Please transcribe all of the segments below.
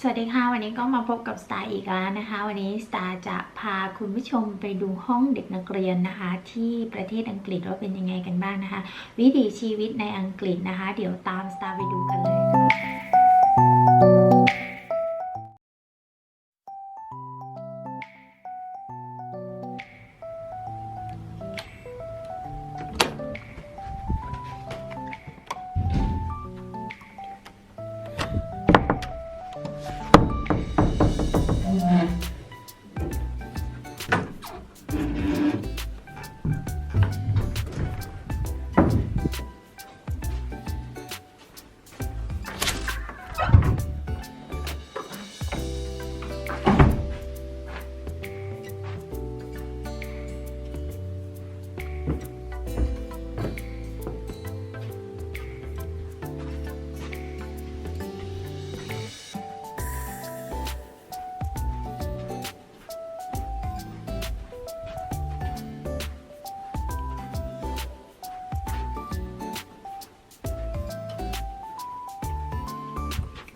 สวัสดีค่ะ วันนี้ก็มาพบกับสตาร์อีกแล้วนะคะ วันนี้สตาร์จะพาคุณผู้ชมไปดูห้องเด็กนักเรียนนะคะ ที่ประเทศอังกฤษว่าเป็นยังไงกันบ้างนะคะ วิถีชีวิตในอังกฤษนะคะ เดี๋ยวตามสตาร์ไปดูกันเลยค่ะ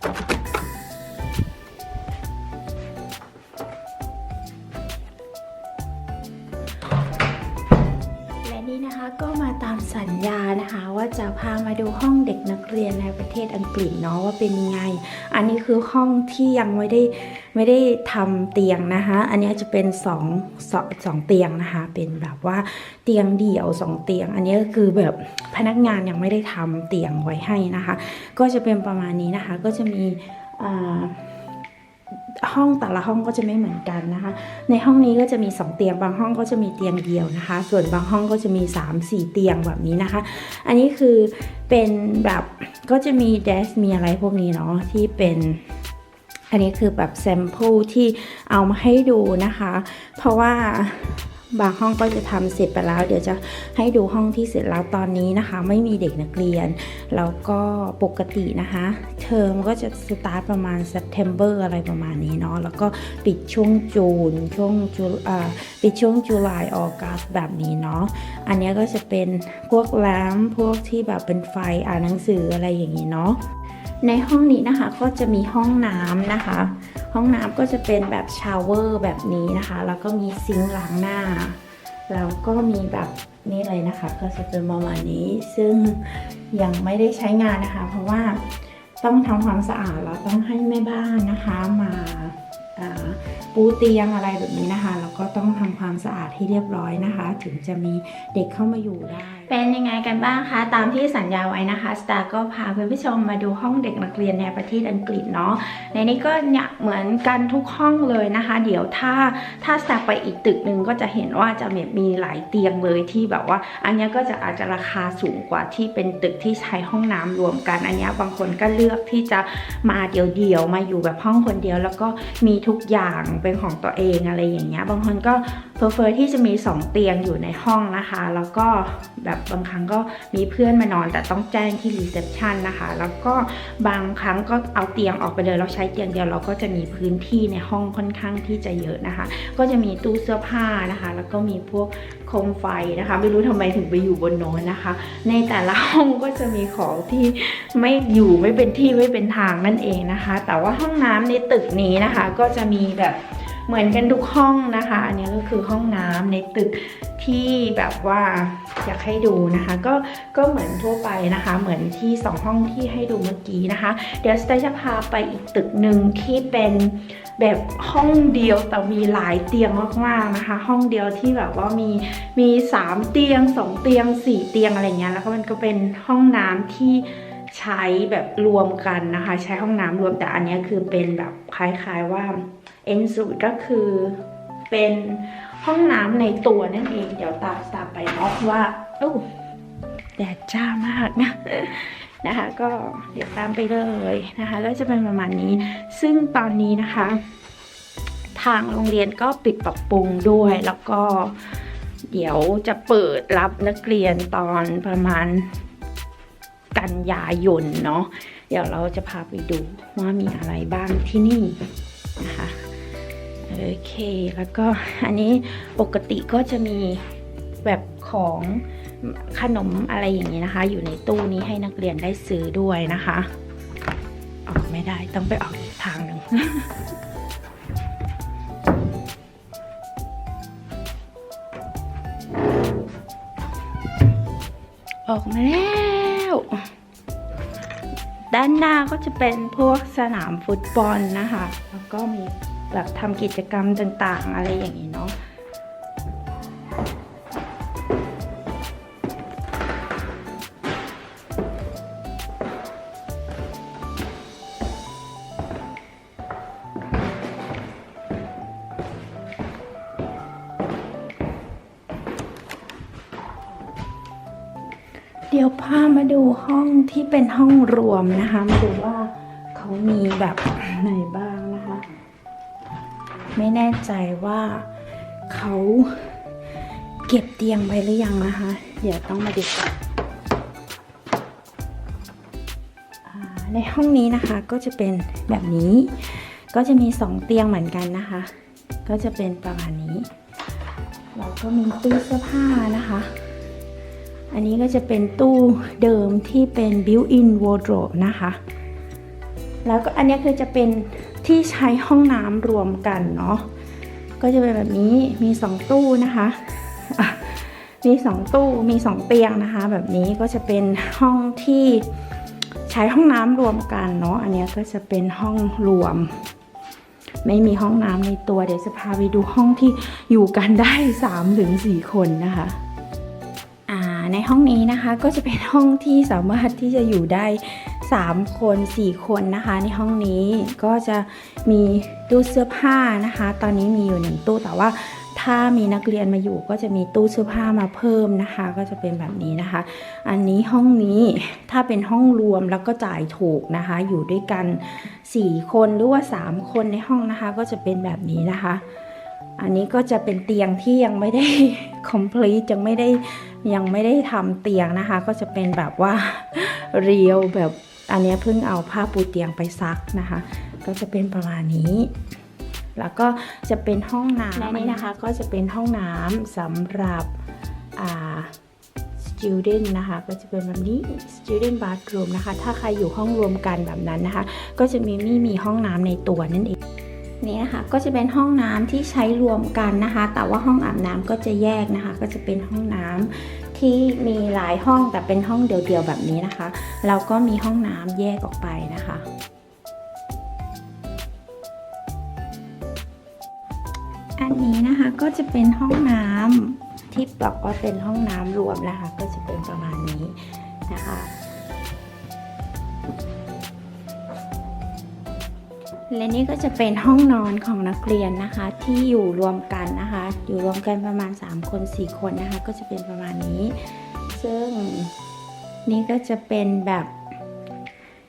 Thank you. นี่นะคะก็มาตามสัญญานะคะ ว่าจะพามาดูห้องเด็กนักเรียนในประเทศอังกฤษเนาะว่าเป็นยังไง อันนี้คือห้องที่ยังไม่ได้ไม่ได้ทำเตียงนะคะ อันนี้จะเป็นสองสองสองเตียงนะคะ เป็นแบบว่าเตียงเดี่ยวสองเตียง อันนี้ก็คือแบบพนักงานยังไม่ได้ทำเตียงไว้ให้นะคะ ก็จะเป็นประมาณนี้นะคะก็จะมีอ่า ห้องแต่ละห้องก็จะไม่เหมือนกันนะคะ ในห้องนี้ก็จะมี 2 เตียงบางห้องก็จะมีเตียงเดียวนะคะ ส่วนบางห้องก็จะมี 3-4 เตียงแบบนี้นะคะ อันนี้คือเป็นแบบก็จะมีเดสมีอะไรพวกนี้เนาะที่เป็นอันนี้คือแบบแซมเปิลที่เอามาให้ดูนะคะ เพราะว่า บางห้องก็จะทำเสร็จไปแล้ว เดี๋ยวจะให้ดูห้องที่เสร็จแล้วตอนนี้นะคะ ไม่มีเด็กนักเรียน แล้วก็ปกตินะคะ เทอมก็จะสตาร์ทประมาณ September อะไรประมาณนี้เนาะแล้วก็ปิดช่วงจูนช่วงจูอ่าปิดช่วงจุลายออกัสแบบนี้เนาะอันนี้ก็จะเป็นพวกแลมพวกที่แบบเป็นไฟอ่านหนังสืออะไรอย่างนี้เนาะ ในห้องนี้นะคะก็จะมีห้องน้ำนะคะ ห้องน้ำก็จะเป็นแบบชาวเวอร์แบบนี้นะคะ แล้วก็มีซิงค์ล้างหน้า แล้วก็มีแบบนี่เลยนะคะ ก็จะเป็นประมาณนี้ ซึ่งยังไม่ได้ใช้งานนะคะ เพราะว่าต้องทำความสะอาดแล้วต้องให้แม่บ้านนะคะมาอ่าปูเตียงอะไรแบบนี้นะคะ แล้วก็ต้องทำความสะอาดให้เรียบร้อยนะคะ ถึงจะมีเด็กเข้ามาอยู่ได้เป็นยังไงกันบ้างคะ ตามที่สัญญาไว้นะคะสตาร์ก็พาคุณผู้ชมมาดูห้องเด็กนักเรียนในประเทศอังกฤษเนาะในนี้ก็เนี่ยเหมือนกันทุกห้องเลยนะคะ เดี๋ยวถ้าถ้าสตาร์ไปอีกตึกหนึ่งก็จะเห็นว่าจะมีหลายเตียงเลยที่แบบว่า อันนี้ก็จะอาจจะราคาสูงกว่าที่เป็นตึกที่ใช้ห้องน้ำรวมกันอันนี้บางคนก็เลือกที่จะมาเดี่ยวๆมาอยู่แบบห้องคนเดียว แล้วก็มีทุกอย่างเป็นของตัวเองอะไรอย่างเงี้ยบางคนก็เพอร์เฟอร์ที่จะมี 2 เตียงอยู่ในห้องนะคะ แล้วก็แบบบางครั้งก็มีเพื่อนมานอนแต่ต้องแจ้งที่รีเซพชันนะคะ แล้วก็บางครั้งก็เอาเตียงออกไปเลยเราใช้เตียงเดียวเราก็จะมีพื้นที่ในห้องค่อนข้างที่จะเยอะนะคะ ก็จะมีตู้เสื้อผ้านะคะ แล้วก็มีพวกโคมไฟนะคะ ไม่รู้ทำไมถึงไปอยู่บนโน้นนะคะ ในแต่ละห้องก็จะมีของที่ไม่อยู่ไม่เป็นที่ไม่เป็นทางนั่นเองนะคะ แต่ว่าห้องน้ำในตึกนี้นะคะ ก็จะมีแบบ เหมือนกันทุกห้องนะคะ อันนี้ก็คือห้องน้ำในตึกที่แบบว่าอยากให้ดูนะคะ ก็ก็เหมือนทั่วไปนะคะ เหมือนที่สองห้องที่ให้ดูเมื่อกี้นะคะ เดี๋ยวสเตจะพาไปอีกตึกหนึ่งที่เป็นแบบห้องเดียวแต่มีหลายเตียงมากๆนะคะ ห้องเดียวที่แบบว่ามีมีสามเตียงสองเตียงสี่เตียงอะไรเงี้ยแล้วก็มันก็เป็นห้องน้ำที่ใช้แบบรวมกันนะคะ ใช้ห้องน้ำรวมแต่อันนี้คือเป็นแบบคล้าย ๆว่า เอ็นสูตรก็คือเป็นห้องน้ำในตัวนั่นเอง เดี๋ยวตามตามไปเนาะว่าโอ้แดดจ้ามากนะนะคะ ก็เดี๋ยวตามไปเลยนะคะก็จะเป็นประมาณนี้ ซึ่งตอนนี้นะคะ ทางโรงเรียนก็ปิดปรับปรุงด้วยแล้วก็เดี๋ยวจะเปิดรับนักเรียนตอนประมาณกันยายนเนาะเดี๋ยวเราจะพาไปดูว่ามีอะไรบ้างที่นี่นะคะ โอเค แล้วก็อันนี้ปกติก็จะมีแบบของขนมอะไรอย่างนี้นะคะ อยู่ในตู้นี้ให้นักเรียนได้ซื้อด้วยนะคะ ออกไม่ได้ต้องไปออกอีกทางหนึ่งออกมาแล้ว ด้านหน้าก็จะเป็นพวกสนามฟุตบอลนะคะ แล้วก็มี แบบทำกิจกรรมต่างๆ อะไรอย่างนี้เนาะเดี๋ยวพามาดูห้องที่เป็นห้องรวมนะคะ มาดูว่าเขามีแบบไหนบ้างนะคะ ไม่แน่ใจว่าเขาเก็บเตียงไปหรือยังนะคะ เดี๋ยวต้องมาดูกันอ่าในห้องนี้นะคะก็จะเป็นแบบนี้ ก็จะมีสองเตียงเหมือนกันนะคะ ก็จะเป็นประมาณนี้แล้วก็มีตู้เสื้อผ้านะคะ อันนี้ก็จะเป็นตู้เดิมที่เป็น built-in wardrobe นะคะ แล้วก็อันนี้คือจะเป็น ที่ใช้ห้องน้ำรวมกันเนาะก็จะเป็นแบบนี้มี 2 ตู้นะคะมี2ตู้มี 2 เตียงนะคะ แบบนี้ก็จะเป็นห้องที่ใช้ห้องน้ำรวมกันเนาะอันนี้ก็จะเป็นห้องรวม ไม่มีห้องน้ำในตัวเดี๋ยวจะพาไปดูห้องที่อยู่กันได้3-4คนนะคะในห้องนี้นะคะก็จะเป็นห้องที่สามารถที่จะอยู่ได้ 3 คน 4 คนนะคะ ในห้องนี้ก็จะมีตู้เสื้อผ้านะคะ ตอนนี้มีอยู่หนึ่งตู้แต่ว่าถ้ามีนักเรียนมาอยู่ก็จะมีตู้เสื้อผ้ามาเพิ่มนะคะ ก็จะเป็นแบบนี้นะคะ อันนี้ห้องนี้ถ้าเป็นห้องรวมแล้วก็จ่ายถูกนะคะ อยู่ด้วยกัน 4 คนหรือว่า 3 คนในห้องนะคะ ก็จะเป็นแบบนี้นะคะ อันนี้ก็จะเป็นเตียงที่ยังไม่ได้ complete ยังไม่ได้ยังไม่ได้ทำเตียงนะคะ ก็จะเป็นแบบว่าเรียวแบบ อันเนี้ยเพิ่งเอาผ้าปูเตียงไปซักนะคะ ก็จะเป็นประมาณนี้ แล้วก็จะเป็นห้องน้ำและนี่นะคะก็จะเป็นห้องน้ำสำหรับอ่า student นะคะก็จะเป็นแบบนี้ student bathroom นะคะ ถ้าใครอยู่ห้องรวมกันแบบนั้นนะคะ ก็จะมีไม่มีห้องน้ำในตัวนั่นเองนี่นะคะก็จะเป็นห้องน้ำที่ใช้รวมกันนะคะ แต่ว่าห้องอาบน้ำก็จะแยกนะคะ ก็จะเป็นห้องน้ำ ที่มีหลายห้องแต่เป็นห้องเดียวๆแบบนี้นะคะ เราก็มีห้องน้ำแยกออกไปนะคะ อันนี้นะคะก็จะเป็นห้องน้ำที่บอกว่าเป็นห้องน้ำรวมนะคะ ก็จะเป็นประมาณนี้นะคะ และนี่ก็จะเป็นห้องนอนของนักเรียนนะคะ ที่อยู่รวมกันนะคะ อยู่รวมกันประมาณ 3 คน 4 คนนะคะ ก็จะเป็นประมาณนี้ ซึ่งนี่ก็จะเป็นแบบ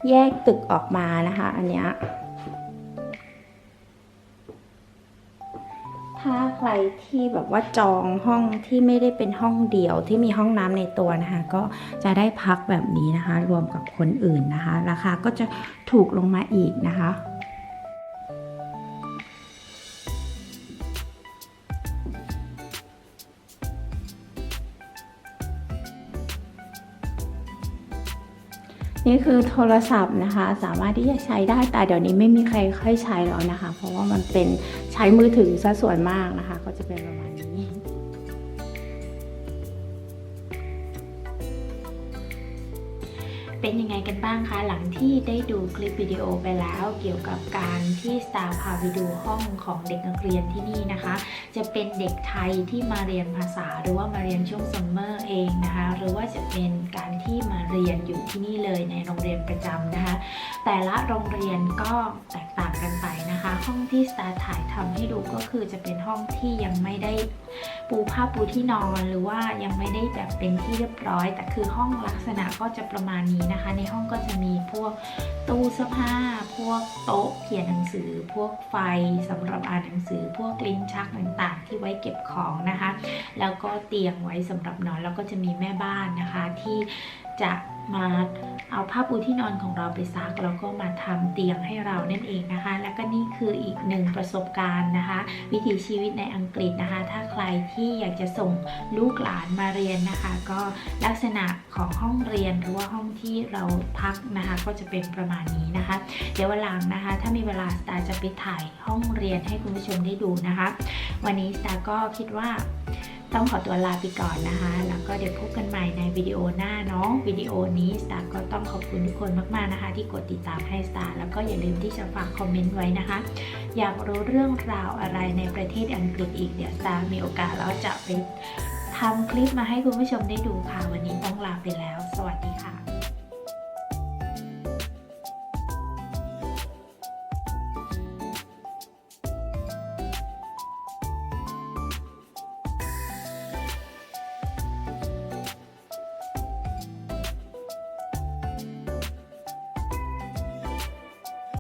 แยกตึกออกมานะคะ อันเนี้ยถ้าใครที่แบบว่าจองห้องที่ไม่ได้เป็นห้องเดี่ยวที่มีห้องน้ำในตัวนะคะ ก็จะได้พักแบบนี้นะคะ รวมกับคนอื่นนะคะ ราคาก็จะถูกลงมาอีกนะคะ คือโทรศัพท์นะคะ สามารถที่จะใช้ได้แต่เดี๋ยวนี้ไม่มีใครค่อยใช้แล้วนะคะ เพราะว่ามันเป็นใช้มือถือซะส่วนมากนะคะ ก็จะเป็นประมาณนี้เป็นยังไงกันบ้างคะ หลังที่ได้ดูคลิปวิดีโอไปแล้ว เกี่ยวกับการที่สตาร์พาไปดูห้องของเด็กนักเรียนที่นี่นะคะ จะเป็นเด็กไทยที่มาเรียนภาษา หรือว่ามาเรียนช่วงซัมเมอร์เองนะคะหรือว่าจะเป็นการที่มาเรียนอยู่ที่นี่เลยในโรงเรียนประจำนะคะ แต่ละโรงเรียนก็แตกต่างกันไปนะคะ ห้องที่สตาร์ถ่ายทำให้ดูก็คือจะเป็นห้องที่ยังไม่ได้ ปูผ้าปูที่นอนหรือว่ายังไม่ได้แบบเป็นที่เรียบร้อย แต่คือห้องลักษณะก็จะประมาณนี้นะคะ ในห้องก็จะมีพวกตู้เสื้อผ้า พวกโต๊ะเขียนหนังสือ พวกไฟสำหรับอ่านหนังสือ พวกลิ้นชักต่างๆ ที่ไว้เก็บของนะคะ แล้วก็เตียงไว้สำหรับนอนแล้วก็จะมีแม่บ้านนะคะที่จะ มาเอาผ้าปูที่นอนของเราไปซักแล้วก็มาทำเตียงให้เรานั่นเองนะคะ แล้วก็นี่คืออีกหนึ่งประสบการณ์นะคะ วิถีชีวิตในอังกฤษนะคะ ถ้าใครที่อยากจะส่งลูกหลานมาเรียนนะคะ ก็ลักษณะของห้องเรียนหรือว่าห้องที่เราพักนะคะ ก็จะเป็นประมาณนี้นะคะ เดี๋ยววันหลังนะคะ ถ้ามีเวลาสตาร์จะไปถ่ายห้องเรียนให้คุณผู้ชมได้ดูนะคะ วันนี้สตาร์ก็คิดว่า ต้องขอตัวลาไปก่อนนะคะ แล้วก็เดี๋ยวพบกันใหม่ในวิดีโอหน้าเนาะวิดีโอนี้สตาร์ก็ต้องขอบคุณทุกคนมากๆนะคะ ที่กดติดตามให้สตาร์แล้วก็อย่าลืมที่จะฝากคอมเมนต์ไว้นะคะ อยากรู้เรื่องราวอะไรในประเทศอังกฤษอีกเดี๋ยวสตาร์มีโอกาสแล้วจะไปทำคลิปมาให้คุณผู้ชมได้ดูค่ะ วันนี้ต้องลาไปแล้ว สวัสดีค่ะ